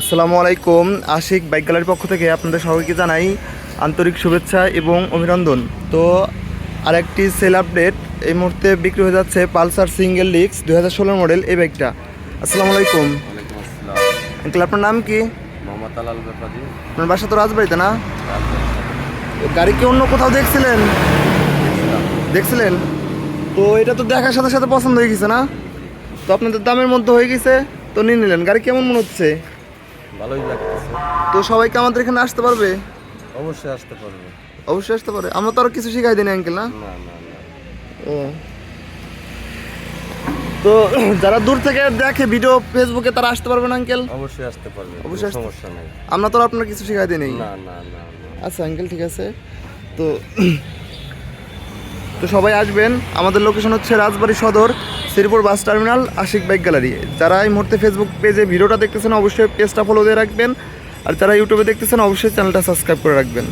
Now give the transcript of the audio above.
আসসালামু আলাইকুম আশিক বাইক গ্যালারির পক্ষ থেকে আপনাদের সবাইকে জানাই আন্তরিক শুভেচ্ছা এবং অভিনন্দন। তো আরেকটি সেল আপডেট এই মুহূর্তে বিক্রি হয়ে যাচ্ছে পালসার সিঙ্গেল লিক্স দু হাজার ষোলো মডেল এই বাইকটা। আসসালামু আলাইকুম। আঙ্কেল আপনার নাম কি? আপনার বাসা তো রাজবাড়িতে না? গাড়ি কি অন্য কোথাও দেখছিলেন? দেখছিলেন? তো এটা তো দেখার সাথে সাথে পছন্দ হয়ে গেছে না? তো আপনাদের দামের মধ্যে হয়ে গেছে তো নিয়ে নিলেন। গাড়ি কেমন মনে হচ্ছে? ভালোই লাগতেছে। তো সবাইকে আমাদের এখানে আসতে পারবে? অবশ্যই আসতে পারবে। অবশ্যই আসতে পারে আমরা তো আরও কিছু শিখাই দিই আঙ্কেল না? না না না। ও। তো যারা দূর থেকে দেখে ভিডিও ফেসবুকে তারা আসতে পারবে না আঙ্কেল অবশ্যই আসতে পারবে অবশ্যই সমস্যা নেই। আমরা তো আপনার কিছু শিখাই দিই না না না না। আচ্ছা আঙ্কেল ঠিক আছে। তো তো সবাই আসবেন। আমাদের লোকেশন হচ্ছে রাজবাড়ি সদর। Sreepur bus terminal, Ashik bike gallery. যারা এই মুহূর্তে ফেসবুক পেজে ভিডিওটা দেখতেছেন, অবশ্যই পেজটা ফলো দিয়ে রাখবেন। আর যারা ইউটিউবে দেখতেছেন, অবশ্যই চ্যানেলটা সাবস্ক্রাইব করে রাখবেন।